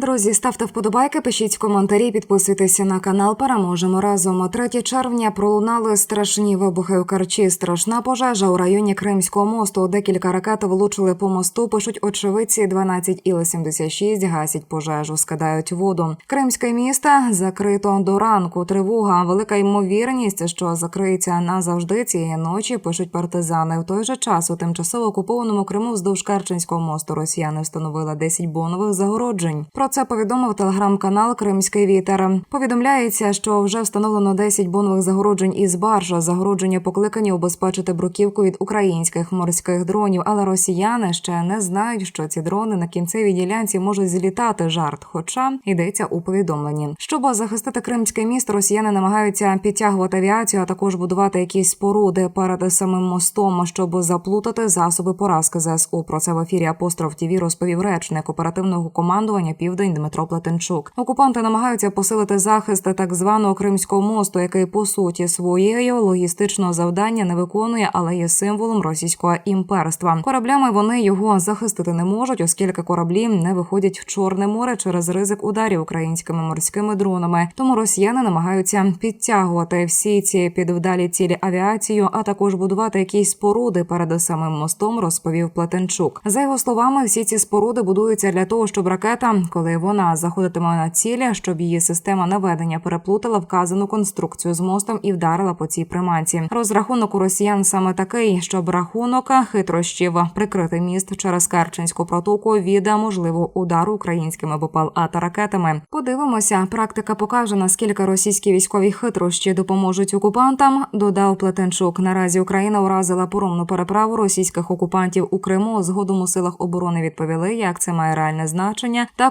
Друзі, ставте вподобайки, пишіть коментарі, підписуйтеся на канал. Переможемо разом. 3 червня пролунали страшні вибухи в Карчі. Страшна пожежа у районі Кримського мосту. Декілька ракет влучили по мосту. Пишуть очевидці 12 іл 76 гасять пожежу, скидають воду. Кримське місто закрито до ранку. Тривога, велика ймовірність, що закриється назавжди цієї ночі. Пишуть партизани. В той же час у тимчасово окупованому Криму вздовж Керченського мосту росіяни встановили 10 бонових загороджень. Про це повідомив телеграм-канал Кримський вітер. Повідомляється, що вже встановлено 10 бонових загороджень із баржа. Загородження покликані убезпечити бруківку від українських морських дронів, але росіяни ще не знають, що ці дрони на кінцевій ділянці можуть злітати жарт. Хоча йдеться у повідомленні. Щоб захистити кримське місто, росіяни намагаються підтягувати авіацію, а також будувати якісь споруди перед самим мостом, щоб заплутати засоби поразки ЗСУ. Про це в ефірі Апостроф ТІВІ розповів речник оперативного командування Південь Дмитро Плетенчук. Окупанти намагаються посилити захист так званого Кримського мосту, який по суті своєю логістичного завдання не виконує, але є символом російського імперства. Кораблями вони його захистити не можуть, оскільки кораблі не виходять в Чорне море через ризик ударів українськими морськими дронами. Тому росіяни намагаються підтягувати всі ці підвдалі цілі авіацію, а також будувати якісь споруди перед самим мостом. Розповів Плетенчук. За його словами, всі ці споруди будуються для того, щоб ракета, коли вона заходитиме на цілі, щоб її система наведення переплутала вказану конструкцію з мостом і вдарила по цій приманці. Розрахунок у росіян саме такий, щоб рахунок хитрощів прикрити міст через Керченську протоку від можливого удару українськими БПЛА та ракетами. Подивимося, практика покаже наскільки російські військові хитрощі допоможуть окупантам. Додав Плетенчук. Наразі Україна уразила поромну переправу російських окупантів у Криму. Згодом у силах оборони відповіли, як це має реальне значення, та